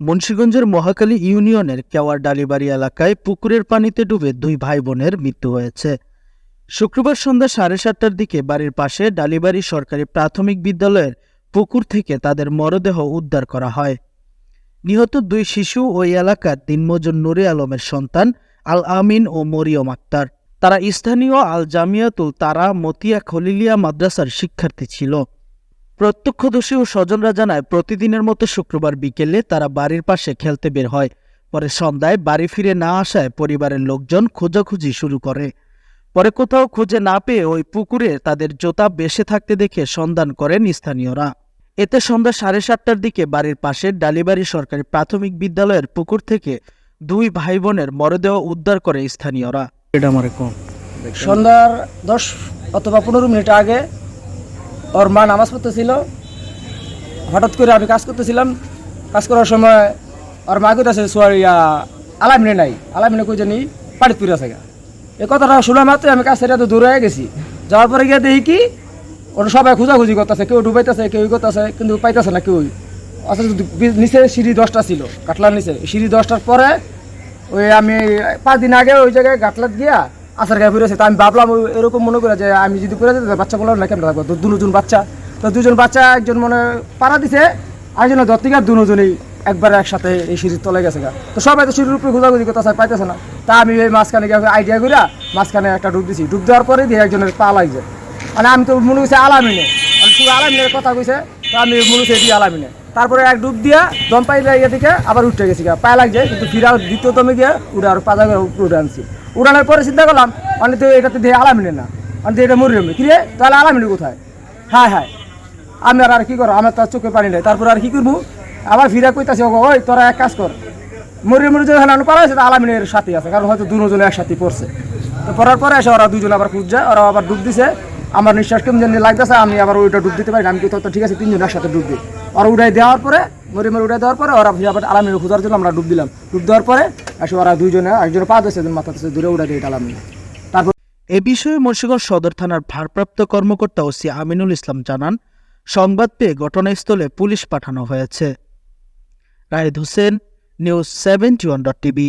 মুন্সীগঞ্জের মহাকালী ইউনিয়নের কেওয়ার ডালিবাড়ি এলাকায় পুকুরের পানিতে ডুবে দুই ভাই বোনের মৃত্যু হয়েছে। শুক্রবার সন্ধ্যা সাড়ে সাতটার দিকে বাড়ির পাশে ডালিবাড়ি সরকারি প্রাথমিক বিদ্যালয়ের পুকুর থেকে তাদের মরদেহ উদ্ধার করা হয়। নিহত দুই শিশু ওই এলাকার দিনমজুর নুরে আলমের সন্তান আল আমিন ও মরিয়ম আক্তার। তারা স্থানীয় আল জামিয়াতুল তারা মতিয়া খলিলিয়া মাদ্রাসার শিক্ষার্থী ছিল। প্রত্যক্ষদর্শী ও স্বজনরা জানায় প্রতিদিনের মতো শুক্রবার বিকেলে তারা বাড়ির পাশে খেলতে বের হয়। পরে সন্ধ্যায় বাড়ি ফিরে না আসায় পরিবারের লোকজন খোঁজাখুঁজি শুরু করে। পরে কোথাও খুঁজে না পেয়ে ওই পুকুরে তাদের জোতা বেসে থাকতে দেখে সন্ধান করেন স্থানীয়রা। এতে সন্ধ্যা সাড়ে সাতটার দিকে বাড়ির পাশে ডালিবাড়ি সরকারি প্রাথমিক বিদ্যালয়ের পুকুর থেকে দুই ভাই বোনের মরদেহ উদ্ধার করে স্থানীয়রা। এটা আমার সন্ধ্যার দশ অথবা পনেরো মিনিট আগে ওর মা নামাজ পড়তেছিল। হঠাৎ করে আমি কাজ করতেছিলাম। কাজ করার সময় ওর মা কইতাছে সোয়ার ইয়া আলামিনে নাই। আলামিনে কই জানি পাড়ি তুই আছে এই কথাটা শোনা মাত্র আমি কাজ সেটা তো দূরে হয়ে গেছি। যাওয়ার পরে গিয়ে দেখি কি, ওরা সবাই খোঁজাখুঁজি করতেছে, কেউ ডুবাইতেছে, কেউ করতেছে, কিন্তু পাইতেছে না কেউ অথচ বি- নিচে সিঁড়ি দশটা ছিল কাটলার নিচে। সিঁড়ি দশটার পরে ওই আমি পাঁচ দিন আগে ওই জায়গায় গাটলাত গিয়া আসার গায়ে ফিরেছে তো আমি ভাবলাম এরকম মনে করে যে আমি যদি করে যেতে বাচ্চাগুলো না কেমন থাকব। দুজন বাচ্চা, তো দুজন বাচ্চা একজন মনে পাড়া দিছে আরেকজন ধরতে গিয়ে দুজনেই একবার একসাথে এই সিঁড়ির তলে গেছে গা। তো সবাই তো সিঁড়ির উপরে খোঁজাখুঁজি করতেছে পাইতেছে না। তা আমি এই মাঝখানে গিয়ে আইডিয়া করে মাঝখানে একটা ডুব দিছি। ডুব দেওয়ার পরে দিয়ে একজনের পা লাগছে। মানে আমি তো মনে করছি আলামিনে। মানে শুধু আলামিনের কথা কইছে, তো আমি মনে করছি এটি আলামিনে। তারপরে এক ডুব দিয়া দম পাই ইয়ে আবার উঠে গেছি গা। পায়ে লাগছে, কিন্তু ফিরা দ্বিতীয় দমে গিয়ে উড়ে আর পাজা করে উঠে আনছি। উড়ানোর পরে চিন্তা করলাম মানে তো এটা তো দিয়ে আলামিনে না। তো এটা মরিয়মে কিরে? তাহলে আলামিনে কোথায়? হ্যাঁ হ্যাঁ। আমি আর আর কী করো আমার তো আর চোখে পানি নেই। তারপর আর কী করব? আবার ফিরা কইতাছি ওই, তোরা এক কাজ কর। মরিয়ে মরিয়ে যখন আমি পারা সেটা আলামিনের সাথে আছে। কারণ হয়তো দুজনে একসাথে পড়ছে। তো পড়ার পরে এসে ওরা দুজন আবার খুঁজছে, ওরা আবার ডুব দিছে। আমার নিঃশ্বাস কেমন জানি লাগতেছে, আমি আবার ওইটা ডুব দিতে পারি। আমি কোথাও তো ঠিক আছে, তিনজন একসাথে ডুব দিই। ওরা উড়াই দেওয়ার পরে মরিয়ে মরিয়ে উড়াই দেওয়ার পরে, ওরা আবার আলামিনের খোঁজার জন্য আমরা ডুব দিলাম। ডুব দেওয়ার পরে, এসে ওরা দুইজনে একজনে পা দিয়েছে একজন মাথা দূরে উড়াই দিয়ে আলামিন তারপর এ বিষয়ে মুন্সিগঞ্জ সদর থানার ভারপ্রাপ্ত কর্মকর্তা ওসি আমিনুল ইসলাম জানান, সংবাদ পেয়ে ঘটনাস্থলে পুলিশ পাঠানো হয়েছে। Raed Hossain, news seventy one dot TV.